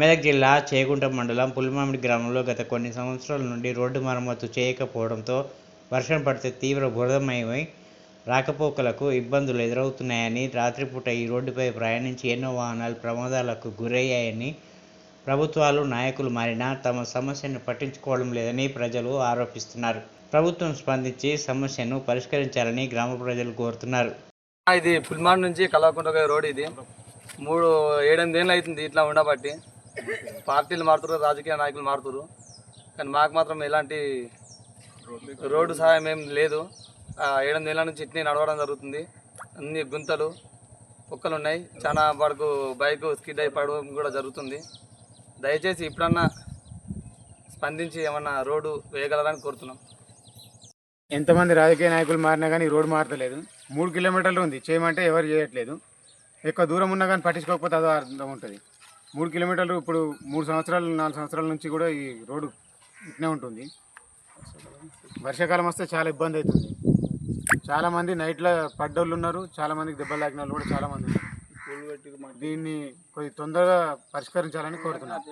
మెదక్ జిల్లా చేగుంట మండలం పులిమామిడి గ్రామంలో గత కొన్ని సంవత్సరాల నుండి రోడ్డు మరమ్మతు చేయకపోవడంతో వర్షం పడితే తీవ్ర బురదమయమై రాకపోకలకు ఇబ్బందులు ఎదురవుతున్నాయని రాత్రిపూట ఈ రోడ్డుపై ప్రయాణించి ఎన్నో వాహనాలు ప్రమాదాలకు గురయ్యాయని ప్రభుత్వాలు నాయకులు మారినా తమ సమస్యను పట్టించుకోవడం లేదని ప్రజలు ఆరోపిస్తున్నారు. ప్రభుత్వం స్పందించి సమస్యను పరిష్కరించాలని గ్రామ ప్రజలు కోరుతున్నారు. ఇది పుల్మాన్ నుంచి కలవకుంట రోడ్ ఇది. మూడు ఏడెనిమిది ఏళ్ళు అవుతుంది ఇట్లా ఉండబట్టి. పార్టీలు మారుతున్నారు రాజకీయ నాయకులు మారుతున్నారు కానీ మాకు మాత్రం ఎలాంటి రోడ్డు సహాయం ఏం లేదు. ఏడు ఏడెనిమిది ఏళ్ళ నుంచి ఇట్నే నడవడం జరుగుతుంది. అన్ని గుంతలు కుక్కలు ఉన్నాయి చాలా వరకు బైక్ స్కిడ్ అయి పడడం కూడా జరుగుతుంది. దయచేసి ఇప్పుడన్నా స్పందించి ఏమన్నా రోడ్డు వేయగలరని కోరుతున్నాం. ఎంతమంది రాజకీయ నాయకులు మారినా కానీ రోడ్డు మారతలేదు. మూడు కిలోమీటర్లు ఉంది. చేయమంటే ఎవరు చేయట్లేదు. ఎక్కువ దూరం ఉన్నా కానీ పట్టించుకోకపోతే అదో అర్థం ఉంటుంది. మూడు కిలోమీటర్లు ఇప్పుడు మూడు సంవత్సరాలు నాలుగు సంవత్సరాల నుంచి కూడా ఈ రోడ్డు ఇట్నే ఉంటుంది. వర్షాకాలం వస్తే చాలా ఇబ్బంది అవుతుంది. చాలామంది నైట్లో పడ్డోళ్ళు ఉన్నారు చాలామందికి దెబ్బలు తాకిన వాళ్ళు కూడా చాలామంది ఉన్నారు. దీన్ని కొద్ది తొందరగా పరిష్కరించాలని కోరుతున్నాను